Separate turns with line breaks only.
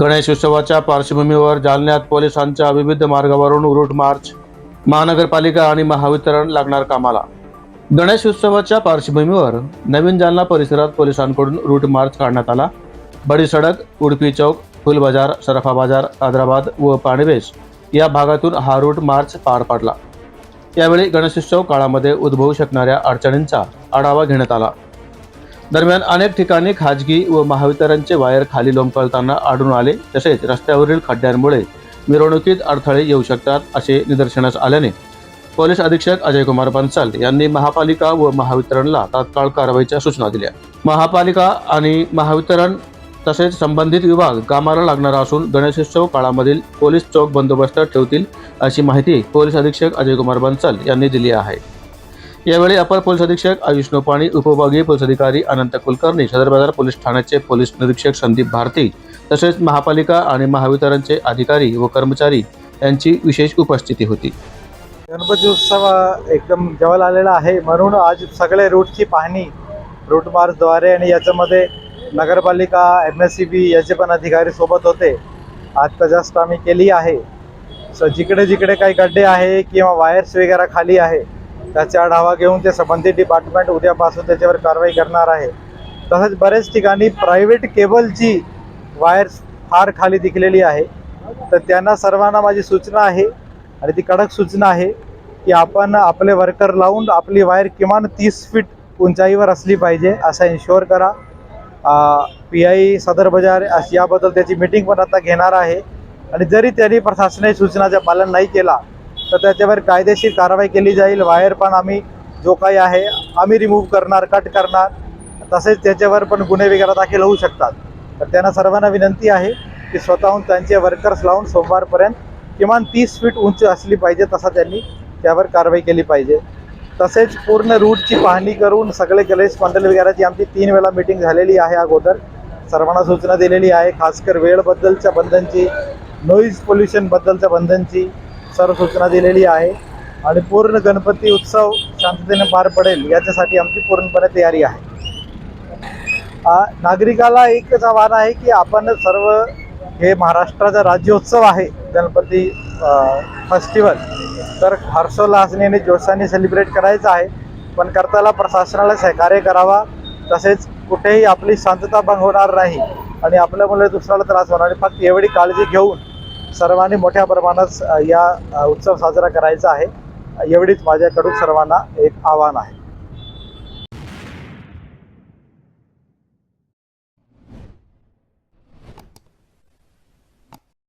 गणेश उत्सवाच्या पार्श्वभूमीवर जालन्यात पोलिसांच्या विविध मार्गावरून रूट मार्च महानगरपालिका आणि महावितरण लागणार कामाला. गणेश उत्सवाच्या पार्श्वभूमीवर नवीन जालना परिसरात पोलिसांकडून रूट मार्च काढण्यात आला. बडी सडक उडपी चौक फुल बाजार सराफा बाजार हैदराबाद व पाणीवेश या भागातून हा रूट मार्च पार पाडला. यावेळी गणेशोत्सव काळामध्ये उद्भवू शकणाऱ्या अडचणींचा आढावा घेण्यात आला. दरम्यान अनेक ठिकाणी खाजगी व महावितरणचे वायर खाली लोंबकळताना आढळून आले. तसेच रस्त्यावरील खड्ड्यांमुळे मिरवणुकीत अडथळे येऊ शकतात असे निदर्शनास आल्याने पोलीस अधीक्षक अजय कुमार बन्सल यांनी महापालिका व महावितरणला तात्काळ कारवाईच्या सूचना दिल्या. महापालिका आणि महावितरण तसेच संबंधित विभाग कामाला लागणार असून गणेशोत्सव काळामधील पोलीस चौक बंदोबस्त ठेवतील अशी माहिती पोलीस अधीक्षक अजय कुमार बन्सल यांनी दिली आहे. यावेळी अपर पोलीस अधीक्षक आयुष नोपाणी उपविभागीय पोलीस अधिकारी अनंत कुलकर्णी सदर बाजार पोलीस ठाण्याचे पोलीस निरीक्षक संदीप भारती तसेच महापालिका आणि महावितरणचे अधिकारी व कर्मचारी यांची विशेष उपस्थिती होती.
गणपती उत्सव एकदम जवळ आलेला आहे. म्हणून आज सगळे रूटची पाहणी रूट मार्चद्वारे आणि याच्यामध्ये नगरपालिका एम एस सी बी याचे पण अधिकारी सोबत होते. आत्ता जास्त आम्ही केली आहे. सो जिकडे जिकडे काही गड्डे आहे किंवा वायर्स वगैरे खाली आहे त्याचा आढावा घेऊन ते संबंधित डिपार्टमेंट उद्यापासून त्याच्यावर कारवाई करणार आहे. तसंच बरेच ठिकाणी प्रायव्हेट केबलची वायर्स फार खाली दिखलेली आहे. तर त्यांना सर्वांना माझी सूचना आहे आणि ती कडक सूचना आहे की आपण आपले वर्कर लावून आपली वायर किमान तीस फीट उंचाईवर असली पाहिजे असं इन्शुअर करा. पी आय सदर बाजार अशी याबद्दल त्याची मीटिंग पण आता घेणार आहे. आणि जरी त्यांनी प्रशासनाची सूचनाचं पालन नाही केला तर त्याच्यावर कायदेशीर कारवाई केली जाईल. वायर पण आम्ही जो काही आहे आम्ही रिमूव्ह करणार कट करणार. तसेच त्याच्यावर पण गुन्हे वगैरे दाखल होऊ शकतात. तर त्यांना सर्वांना विनंती आहे की स्वतःहून त्यांचे वर्कर्स लावून सोमवारपर्यंत किमान तीस फीट उंच असली पाहिजे तसा त्यांनी त्यावर कारवाई केली पाहिजे. तसेच पूर्ण रूटची पाहणी करून सगळे गणेश मंडळ वगैरेची आमची तीन वेळा मीटिंग झालेली आहे अगोदर. सर्वांना सूचना दिलेली आहे खासकर वेळबद्दलच्या बंधनची नॉईज पोल्युशनबद्दलच्या बंधनची. सर्व सूचना दिलेली आहे आणि पूर्ण गणपती उत्सव शांततेने पार पडेल याच्यासाठी आमची पूर्णपणे तयारी आहे. नागरिकाला एकच आव्हान आहे की आपण सर्व हे महाराष्ट्राचा राज्योत्सव आहे गणपती फेस्टिवल तर हर्षोल्लासने आणि जोशाने सेलिब्रेट करायचं आहे. पण करताना प्रशासनाला सहकार्य करावा तसेच कुठेही आपली शांतता भंग होणार नाही आणि आपल्यामुळे दुसऱ्याला त्रास होणार आणि फक्त एवढी काळजी घेऊन सर्वांनी मोठ्या प्रमाणात या उत्सव साजरा करायचा आहे. एवढीच माझ्याकडून सर्वांना एक आव्हान आहे.